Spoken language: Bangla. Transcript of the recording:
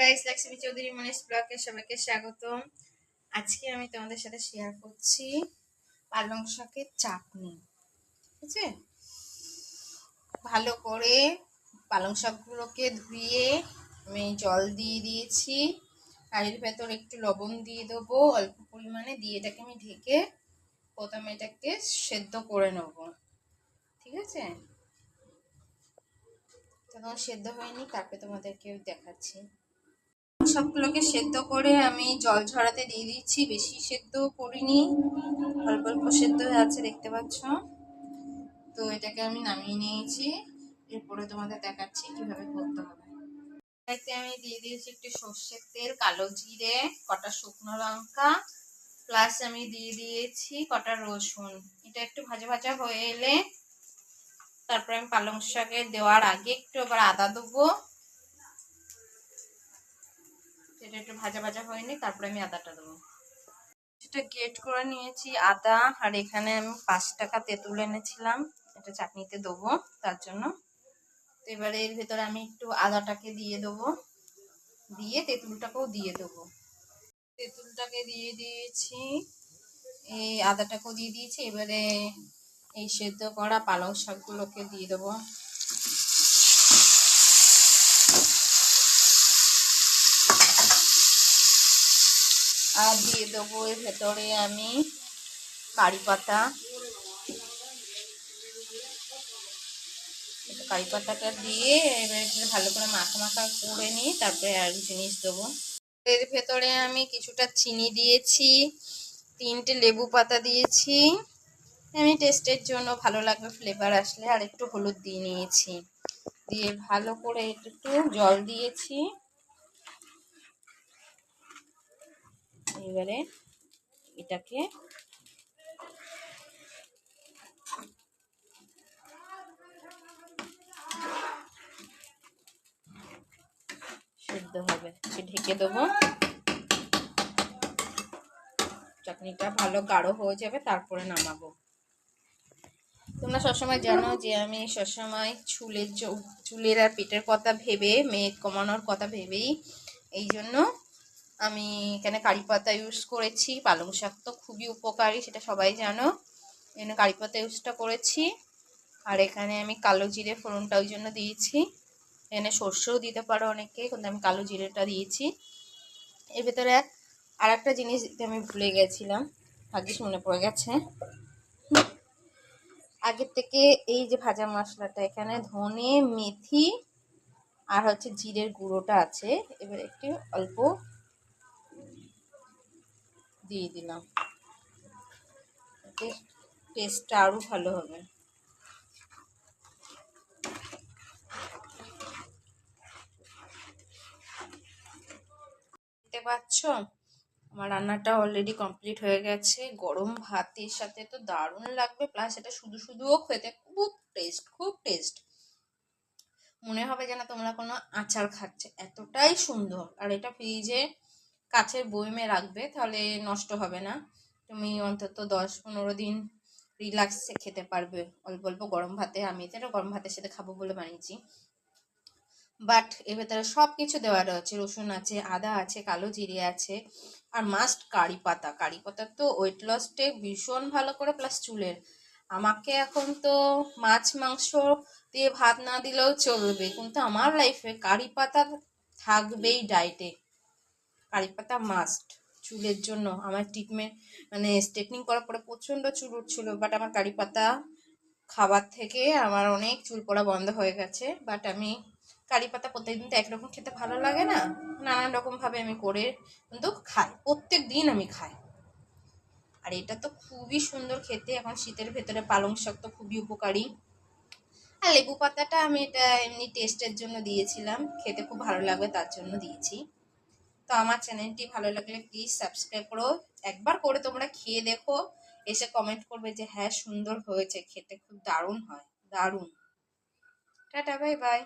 গাইস লক্ষ্মী চৌধুরী মনীষ ব্লগে সবাইকে স্বাগতম। আজকে আমি তোমাদের সাথে শেয়ার করছি পালং শাকের চাটনি, ঠিক আছে? ভালো করে পালং শাকগুলোকে ধুয়ে আমি জল দিয়ে দিয়েছি। আর এর ভেতর একটু লবণ দিয়ে দেবো, অল্প পরিমাণে দিয়ে এটাকে আমি ঢেকে প্রথমে এটাকে সেদ্ধ করে নেব, ঠিক আছে? তখন সেদ্ধ হয়নি, তারপরে তোমাদেরকে দেখাচ্ছি। সবগুলোকে সেদ্ধ করে আমি জল ঝরাতে দিয়ে দিচ্ছি। বেশি সেদ্ধ করিনি, অল্প অল্প সেদ্ধ হয়ে আছে, দেখতে পাচ্ছ? তো এটাকে আমি নামিয়ে নিয়েছি। এরপরে তোমাদের দেখাচ্ছি কীভাবে করতে হবে। এতে আমি দিয়ে দিয়েছি একটু সর্ষের তেল, কালো জিরে, কটা শুকনো লঙ্কা, প্লাস আমি দিয়ে দিয়েছি কটা রসুন। এটা একটু ভাজা ভাজা হয়ে এলে তারপরে আমি পালং শাকে দেওয়ার আগে একটু আবার আদা দেবো। এটা একটু ভাজা ভাজা হয়নি, তারপরে আমি আদাটা দেবো। সেটা গেট করে নিয়েছি, আদা, আর এখানে আমি পাঁচ টাকা তেঁতুল এনেছিলাম, এটা চাটনিতে দেবো, তার জন্য। তো এবারে এর ভেতরে আমি একটু আদাটাকে দিয়ে দেবো, দিয়ে তেঁতুলটাকেও দিয়ে দেবো। তেঁতুলটাকে দিয়ে দিয়েছি, এই আদাটাকেও দিয়ে দিয়েছি, এবারে এই সেদ্ধ করা পালং শাকগুলোকে দিয়ে দেবো। আর দিয়ে দেবো এর ভেতরে আমি কারি পাতা। কারি পাতাটা দিয়ে এবার ভালো করে মাখা মাখা করে নিই তারপরে আর জিনিস দেবো। এর ভেতরে আমি কিছুটা চিনি দিয়েছি, তিনটে লেবু পাতা দিয়েছি। আমি টেস্টের জন্য ভালো লাগবে ফ্লেভার আসলে, আর একটু হলুদ দিয়ে নিয়েছি। দিয়ে ভালো করে একটু জল দিয়েছি। এবারে এটাকে সেদ্ধ হবে। ঢেকে দেবো। চাটনিটা ভালো গাঢ় হয়ে যাবে, তারপরে নামাবো। তোমরা সবসময় জানো যে আমি সবসময় চুলের চুলের আর পেটের কথা ভেবে মেয়ে কমানোর কথা ভেবেই এই জন্য আমি এখানে কারি পাতা ইউজ করেছি, পালং শাক তো খুবই উপকারী, সেটা সবাই জানো। এখানে কারি পাতা ইউজটা করেছি। আর এখানে আমি কালো জিরে ফোড়নটা ওই জন্য দিয়েছি। এখানে সর্ষেও দিতে পারো অনেকে, কিন্তু আমি কালো জিরেটা দিয়েছি। এর ভেতরে আর একটা জিনিস আমি ভুলে গেছিলাম, ভাগ্যিস মনে পড়ে গেছে। আগের থেকে এই যে ভাজা মশলাটা, এখানে ধনে, মেথি, আর হচ্ছে জিরের গুঁড়োটা আছে। এবার একটু অল্প দিয়ে দিলাম। টেস্টটা আরও ভালো হবে। দেখতে পাচ্ছ? আমার রান্নাটা অলরেডি কমপ্লিট হয়ে গেছে। গরম ভাতের সাথে তো দারুণ লাগবে। প্লাস এটা শুধু শুধুও খেতে খুব টেস্ট খুব টেস্ট মনে হবে যেন তোমরা কোনো আচার খাচ্ছে। এতটাই সুন্দর। আর এটা ফ্রিজে কাছের বইমে রাখবে, তাহলে নষ্ট হবে না। তুমি অন্তত দশ পনেরো দিন রিল্যাক্সে খেতে পারবে। অল্প অল্প গরম ভাতে। আমি এটা গরম ভাতের সাথে খাব বলে বানিয়েছি। বাট এর ভেতরে সব কিছু দেওয়া রয়েছে। রসুন আছে, আদা আছে, কালো জিরে আছে, আর মাস্ট কারি পাতা। কারি পাতা তো ওয়েট লসটে ভীষণ ভালো করে প্লাস চুলের। আমাকে এখন তো মাছ, মাংস দিয়ে ভাত না দিলেও চলবে। কিন্তু আমার লাইফে কারি পাতা থাকবেই ডায়েটে কারি পাতা মাস্ট চুলের জন্য। আমার ট্রিটমেন্ট মানে স্ট্রেটনিং করার পরে প্রচণ্ড চুল উঠছিল বাট আমার কারি পাতা খাবার থেকে আমার অনেক চুল পড়া বন্ধ হয়ে গেছে। বাট আমি কারি পাতা প্রত্যেকদিন তো একরকম খেতে ভালো লাগে না, নানান রকমভাবে আমি করে কিন্তু খাই। প্রত্যেক দিন আমি খাই। আর এটা তো খুবই সুন্দর খেতে, এখন শীতের ভেতরে পালং শাক তো খুবই উপকারী। আর লেবু পাতাটা আমি এটা এমনি টেস্টের জন্য দিয়েছিলাম, খেতে খুব ভালো লাগবে তার জন্য দিয়েছি। তো আমার চ্যানেলটি ভালো লাগলে প্লিজ সাবস্ক্রাইব করো। একবার করে তোমরা খেয়ে দেখো, এসে কমেন্ট করবে যে হ্যাঁ সুন্দর হয়েছে, খেতে খুব দারুণ হয়, দারুণ। Tata bye bye